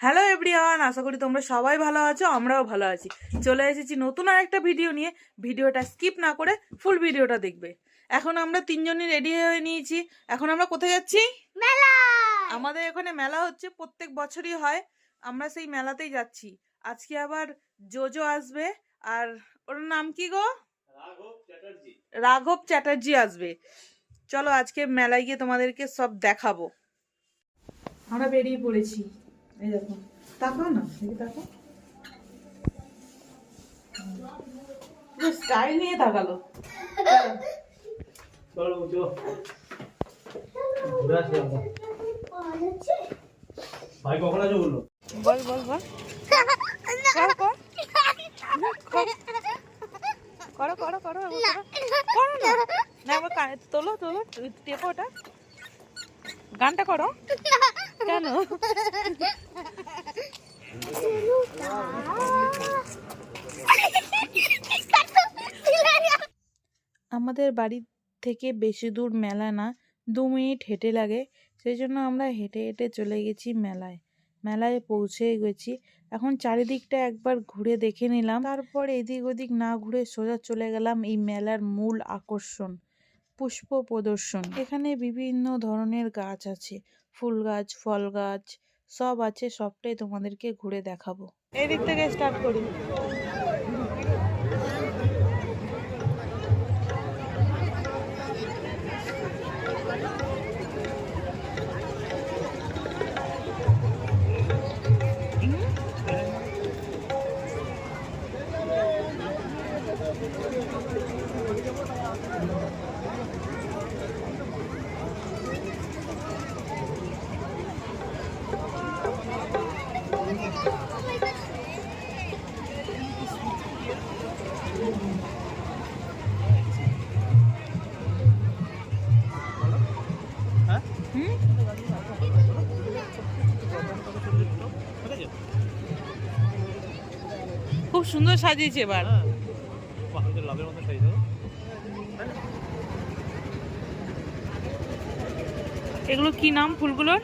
Hello everyone আশা করি তোমরা সবাই ভালো আছো আমরাও ভালো আছি। চলে এসেছি নতুন আর একটা ভিডিও নিয়ে। ভিডিওটা স্কিপ না করে ফুল ভিডিওটা দেখবে। এখন আমরা তিনজনই রেডি হয়ে নিয়েছি। এখন আমরা কোথায় যাচ্ছি? মেলা আমাদের এখানে মেলা হচ্ছে প্রত্যেক বছরই হয়। আমরা সেই মেলাতেই যাচ্ছি। আজকে আবার জোজো আসবে। আর ওর নাম কি গো? রাঘব চ্যাটার্জি আসবে। চলো আজকে মেলায় গিয়ে তোমাদেরকে সব দেখাবো। আমরা বেরিয়ে পড়েছি। এই দেখো। তাকাও না এদিকে তাকাও। স্টাইল নিয়ে তাকালো। চলো উঠো। ঘুরে আসি আমরা। ভাই কখন আছে বলল? বল বল বল। কর কর। করো। না। না কানে তোলো তোলো। টেপো ওটা। গানটা করো। কেন? আমাদের বাড়ি থেকে বেশি দূর মেলা না, দু মিনিট হেঁটে লাগে। সেই জন্য আমরা হেঁটে হেঁটে চলে গেছি মেলায়। মেলায় পৌঁছে গেছি। এখন চারিদিকটা একবার ঘুরে দেখে নিলাম। তারপর এদিক ওদিক না ঘুরে সোজা চলে গেলাম এই মেলার মূল আকর্ষণ। পুষ্প প্রদর্শন। এখানে বিভিন্ন ধরনের গাছ আছে। ফুল গাছ ফল গাছ সব আছে। সবটাই তোমাদেরকে ঘুরে দেখাবো। এই দিক থেকে স্টার্ট করি। সুন্দর সাজিয়েছে এবার। সাইজ হবে এগুলো কি নাম ফুলগুলোর?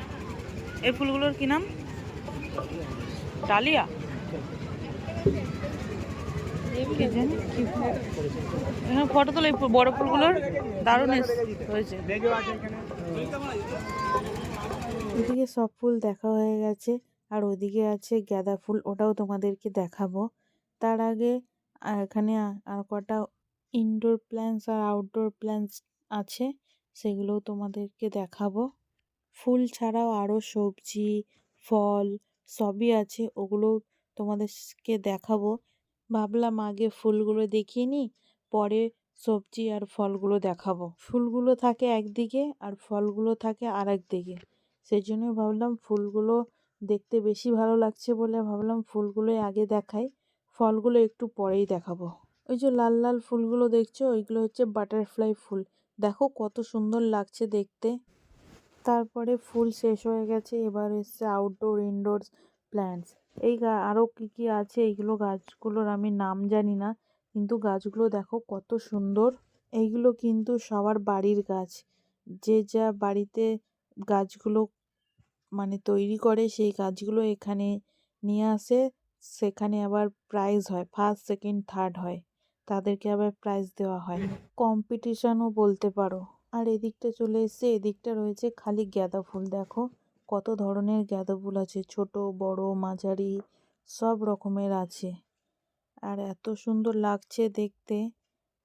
এই ফুলগুলোর কি নাম? ডালিয়া? কে জানে কি ফুল? এখানে ফটো তোলে এই বড় ফুলগুলোর দারুণ হয়েছে। এদিকে সব ফুল দেখা হয়ে গেছে আর ওদিকে আছে গাঁদা ফুল ওটাও তোমাদেরকে দেখাবো। তার আগে এখানে আর কটা ইনডোর প্ল্যান্টস আর আউটডোর প্ল্যান্টস আছে, সেগুলোও তোমাদেরকে দেখাবো। ফুল ছাড়াও আরও সবজি, ফল সবই আছে ওগুলোও তোমাদেরকে দেখাবো। ভাবলাম আগে ফুলগুলো দেখিয়ে নিই, পরে সবজি আর ফলগুলো দেখাবো। ফুলগুলো থাকে একদিকে আর ফলগুলো থাকে আর একদিকে সেই জন্য ভাবলাম ফুলগুলো দেখতে বেশি ভালো লাগছে বলে ভাবলাম ফুলগুলোই আগে দেখাই। ফলগুলো একটু পরেই দেখাবো। ওই যে লাল লাল ফুলগুলো দেখছ? ওইগুলো হচ্ছে বাটারফ্লাই ফুল। দেখো কত সুন্দর লাগছে দেখতে। তারপরে ফুল শেষ হয়ে গেছে। এবার এসছে আউটডোর ইনডোর প্ল্যান্টস এই আরও কী কী আছে? এইগুলো গাছগুলোর আমি নাম জানি না, কিন্তু গাছগুলো দেখো কত সুন্দর। এইগুলো কিন্তু সবার বাড়ির গাছ। যে যা বাড়িতে গাছগুলো মানে তৈরি করে, সেই গাছগুলো এখানে নিয়ে আসে। সেখানে আবার প্রাইজ হয় ফার্স্ট সেকেন্ড থার্ড হয়। তাদেরকে আবার প্রাইজ দেওয়া হয়। কম্পিটিশনও বলতে পারো। আর এদিকটা চলে এসছে, এদিকটা রয়েছে খালি গাঁদা ফুল। দেখো কত ধরনের গাঁদা ফুল আছে, ছোট, বড়, মাঝারি, সব রকমের আছে। আর এত সুন্দর লাগছে দেখতে।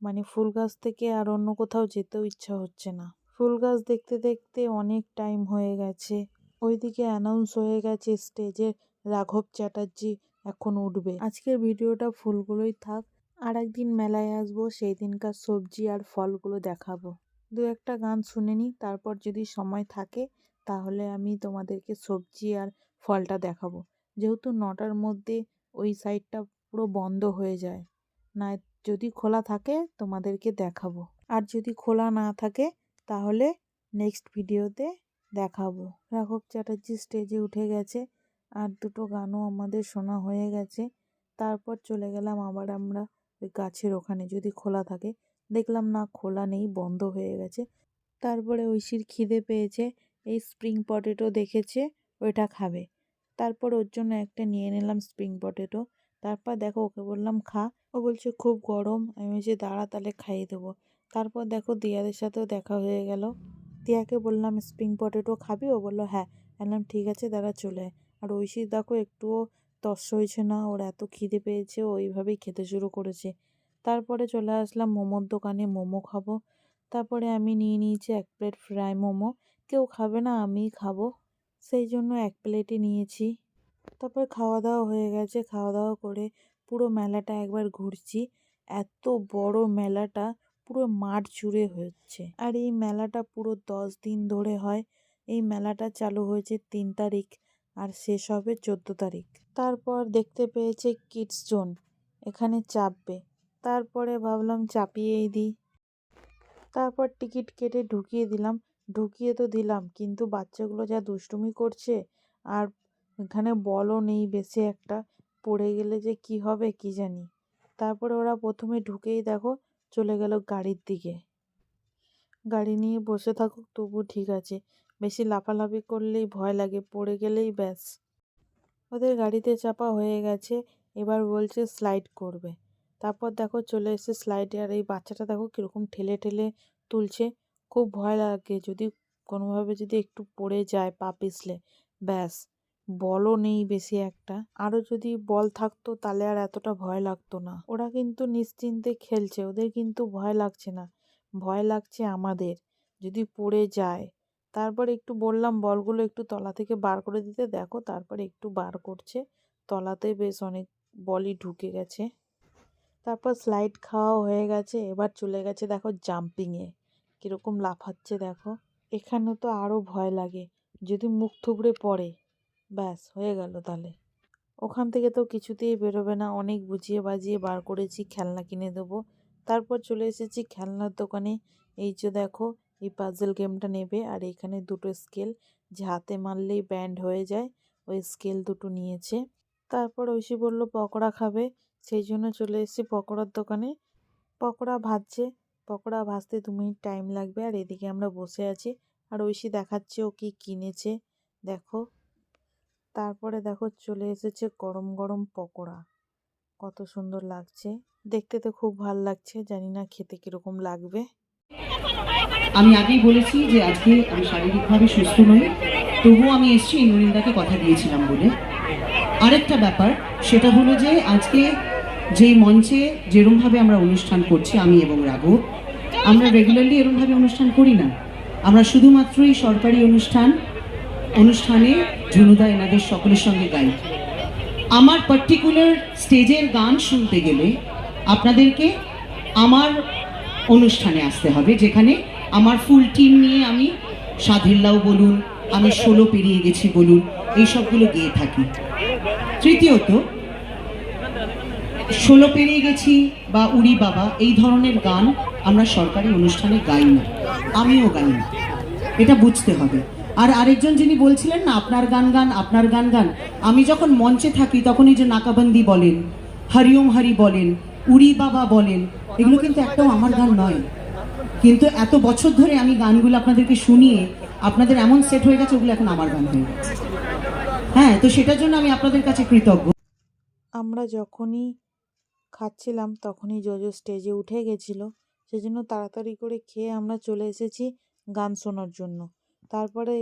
মানে ফুল গাছ থেকে আর অন্য কোথাও যেতেও ইচ্ছা হচ্ছে না। ফুল গাছ দেখতে দেখতে অনেক টাইম হয়ে গেছে। ওইদিকে অ্যানাউন্স হয়ে গেছে স্টেজে রাঘব চ্যাটার্জি এখন উঠবে। আজকের ভিডিওটা ফুলগুলোই থাক আর একদিন মেলায় আসব সেই দিনকার সবজি আর ফলগুলো দেখাবো। দু একটা গান শুনে নিই, তারপর যদি সময় থাকে, তাহলে আমি তোমাদেরকে সবজি আর ফলটা দেখাবো। যেহেতু নটার মধ্যে ওই সাইডটা পুরো বন্ধ হয়ে যায় না যদি খোলা থাকে তোমাদেরকে দেখাবো। আর যদি খোলা না থাকে, তাহলে নেক্সট ভিডিওতে দেখাবো। রাঘব চ্যাটার্জি স্টেজে উঠে গেছে আর দুটো গানও আমাদের শোনা হয়ে গেছে। তারপর চলে গেলাম আবার আমরা ওই গাছের ওখানে। যদি খোলা থাকে, দেখলাম না খোলা নেই, বন্ধ হয়ে গেছে। তারপরে ঐশীর খিদে পেয়েছে, এই স্প্রিং পটেটো দেখেছে, ওইটা খাবে। তারপর ওর জন্য একটা নিয়ে নিলাম স্প্রিং পটেটো তারপর দেখো ওকে বললাম, খা। ও বলছে, খুব গরম। আমি বলছি, দাঁড়া তাহলে খাইয়ে দেবো। তারপর দেখো দিয়াদের সাথেও দেখা হয়ে গেল। দিয়াকে বললাম স্প্রিং পটেটো খাবি? ও বলল হ্যাঁ। বললাম, ঠিক আছে, দাঁড়া চলে আয়। আর ঐশী দেখো একটুও তস হয়েছে না, ওর এত খিদে পেয়েছে, ও খেতে শুরু করেছে। তারপরে চলে আসলাম মোমোর দোকানে, মোমো খাব। তারপরে আমি নিয়ে নিয়েছি এক প্লেট ফ্রাই মোমো। কেউ খাবে না, আমিই খাব। সেই জন্য এক প্লেটই নিয়েছি। তারপর খাওয়া দাওয়া হয়ে গেছে। খাওয়া দাওয়া করে পুরো মেলাটা একবার ঘুরছি। এত বড় মেলাটা পুরো মাঠ জুড়ে হচ্ছে। আর এই মেলাটা পুরো দশ দিন ধরে হয়। এই মেলাটা চালু হয়েছে তিন তারিখ। আর শেষ হবে চোদ্দ তারিখ। তারপর দেখতে পেয়েছে কিডস জোন, এখানে চাপবে। তারপরে ভাবলাম চাপিয়েই দিই। তারপর টিকিট কেটে ঢুকিয়ে দিলাম। ঢুকিয়ে তো দিলাম, কিন্তু বাচ্চাগুলো যা দুষ্টুমি করছে, আর এখানে বলও নেই, বেশি একটা পড়ে গেলে যে কি হবে কি জানি। তারপরে ওরা প্রথমে ঢুকেই দেখো চলে গেল গাড়ির দিকে। গাড়ি নিয়ে বসে থাকুক তবু ঠিক আছে। বেশি লাফালাফি করলেই ভয় লাগে, পড়ে গেলেই ব্যাস। ওদের গাড়িতে চাপা হয়ে গেছে, এবার বলছে স্লাইড করবে। তারপর দেখো চলে এসে স্লাইডে, আর এই বাচ্চাটা দেখো কীরকম ঠেলে ঠেলে তুলছে। খুব ভয় লাগে যদি কোনোভাবে যদি একটু পড়ে যায় পা পিছলে, ব্যাস। বলও নেই বেশি একটা। আরও যদি বল থাকতো তাহলে আর এতটা ভয় লাগতো না। ওরা কিন্তু নিশ্চিন্তে খেলছে, ওদের কিন্তু ভয় লাগছে না। ভয় লাগছে আমাদের, যদি পড়ে যায়। তারপর একটু বললাম বলগুলো একটু তলা থেকে বার করে দিতে। দেখো তারপরে একটু বার করছে। তলাতে বেশ অনেক বলই ঢুকে গেছে। তারপর স্লাইড খাওয়া হয়ে গেছে। এবার চলে গেছে দেখো জাম্পিংয়ে কীরকম লাফাচ্ছে দেখো। এখানে তো আরও ভয় লাগে। যদি মুখ থুবড়ে পড়ে, ব্যাস হয়ে গেল তাহলে। ওখান থেকে তো কিছুতেই বেরোবে না। অনেক বুঝিয়ে বাজিয়ে বার করেছি, খেলনা কিনে দেবো। তারপর চলে এসেছি খেলনার দোকানে। এই যে দেখো এই পাজল গেমটা নেবে। আর এখানে দুটো স্কেল যে হাতে মারলেই ব্যান্ড হয়ে যায়, ওই স্কেল দুটো নিয়েছে। তারপর ঐশী বলল, পকোড়া খাবে। সেই জন্য চলে এসেছি পকোড়ার দোকানে। পকোড়া ভাজছে। পকোড়া ভাজতে দু মিনিট টাইম লাগবে। আর এদিকে আমরা বসে আছি। আর ঐশী দেখাচ্ছে ও কি কিনেছে। দেখো। তারপরে দেখো, চলে এসেছে গরম গরম পকোড়া। কত সুন্দর লাগছে। দেখতে তো খুব ভালো লাগছে। জানি না খেতে কীরকম লাগবে। আমি আগেই বলেছি যে আজকে আমি শারীরিকভাবে সুস্থ নই, তবুও আমি এসেছি ইন্দ্রনীলদাকে কথা দিয়েছিলাম বলে। আরেকটা ব্যাপার, সেটা হলো যে আজকে যেই মঞ্চে যেরমভাবে আমরা অনুষ্ঠান করছি, আমি এবং রাঘব, আমরা রেগুলারলি এরমভাবে অনুষ্ঠান করি না। আমরা শুধুমাত্রই সরকারি অনুষ্ঠান, অনুষ্ঠানে ঝুনুদা এনাদের সকলের সঙ্গে গাই। আমার পার্টিকুলার স্টেজের গান শুনতে গেলে আপনাদেরকে আমার অনুষ্ঠানে আসতে হবে, যেখানে আমার ফুল টিম নিয়ে আমি সাধিল্লাও বলুন, আমি ষোলো পেরিয়ে গেছি বলুন এই সবগুলো গেয়ে থাকি। তৃতীয়ত, ষোলো পেরিয়ে গেছি বা উড়ি বাবা, এই ধরনের গান আমরা সরকারি অনুষ্ঠানে গাই না। আমিও গাই না। এটা বুঝতে হবে। আর আরেকজন যিনি বলছিলেন না, আপনার গান গান, আপনার গান গান, আমি যখন মঞ্চে থাকি তখন এই যে নাকাবন্দি বলেন, হরিওম হরি বলেন, উড়ি বাবা বলেন, এগুলো কিন্তু একটাও আমার গান নয়। কিন্তু এত বছর ধরে আমি গানগুলো আপনাদেরকে শুনিয়ে আপনাদের এমন সেট হয়ে গেছে, ওগুলো এখন আমার গান হয়ে গেছে। হ্যাঁ তো সেটার জন্য আমি আপনাদের কাছে কৃতজ্ঞ। আমরা যখনই খাচ্ছিলাম, তখনই জোজো স্টেজে উঠে গেছিল। সেজন্য তাড়াতাড়ি করে খেয়ে আমরা চলে এসেছি গান শোনার জন্য। তারপরে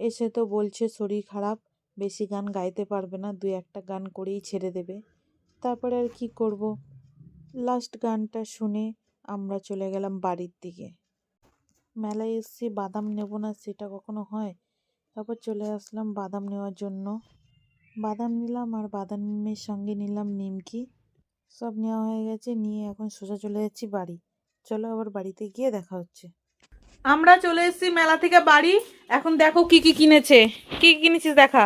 এসে তো বলছে, শরীর খারাপ, বেশি গান গাইতে পারবে না, দুই একটা গান করেই ছেড়ে দেবে। তারপরে আর কি করব? লাস্ট গানটা শুনে আমরা চলে গেলাম বাড়ির দিকে। মেলায় এসেছি বাদাম নেব না সেটা কখনো হয়? তারপর চলে আসলাম বাদাম নেওয়ার জন্য। বাদাম নিলাম আর বাদামের সঙ্গে নিলাম নিমকি। সব নেওয়া হয়ে গেছে নিয়ে এখন সোজা চলে যাচ্ছি বাড়ি। চলো আবার বাড়িতে গিয়ে দেখা হচ্ছে। আমরা চলে এসেছি মেলা থেকে বাড়ি। এখন দেখো কি কি কিনেছে। কি কি কিনেছিস দেখা?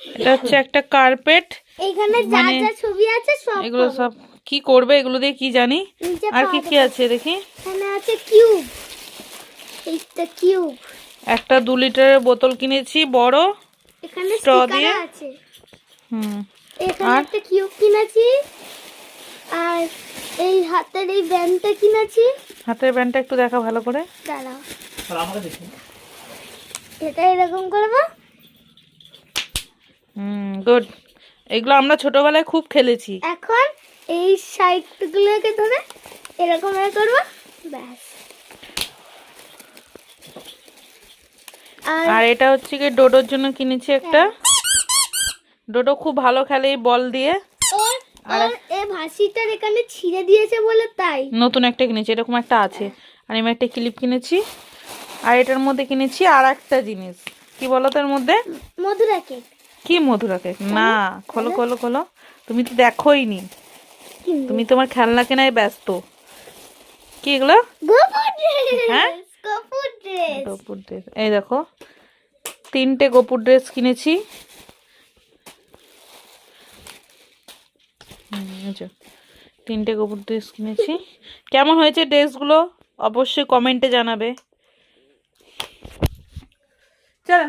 এটা হচ্ছে একটা কার্পেট এখানে যা মানে যা ছবি আছে সব এগুলো সব কি করবে এগুলো দিয়ে কি জানি? আর কি কি আছে দেখি? এখানে আছে কিউব। এইটা কিউব। একটা দু লিটারের বোতল কিনেছি বড়। এখানে দিয়ে? আছে। হুম। এখানে একটা কিউব কিনেছি। আর এই হাতের এই ব্যান্ডটা কিনেছি। হাতের ব্যান্ডটা একটু দেখা ভালো করে। দাঁড়াও। আর আমাকে দেখি এটা এরকম করব। গুড এগুলো আমরা ছোটবেলায় খুব খেলেছি। এখন এই সাইডগুলোকে ধরে এরকম করব ব্যাস। আর আর এটা হচ্ছে কি ডোডোর জন্য কিনেছি একটা। ডোডো খুব ভালো খেলে এই বল দিয়ে। ওর ওর এ ভাসিটার এখানে ছিঁড়ে দিয়েছে বলে তাই। নতুন একটা কিনেছি এরকম একটা আছে। আর আমি একটা ক্লিপ কিনেছি। আর এটার মধ্যে কিনেছি আর একটা জিনিস। কি বলো তো এর মধ্যে? মধুরা কেক। কি মধুরা কেক? না খোলো খোলো খোলো। তুমি তো দেখোই নি। তুমি তোমার খেলনা কেনায় ব্যস্ত। কি এগুলো? হ্যাঁ? গোপুর ড্রেস এই দেখো তিনটে গোপুর ড্রেস কিনেছি। হুম, এই যে, তিনটে গোপুর ড্রেস কিনেছি। কেমন হয়েছে ড্রেসগুলো? অবশ্যই কমেন্টে জানাবে। চলো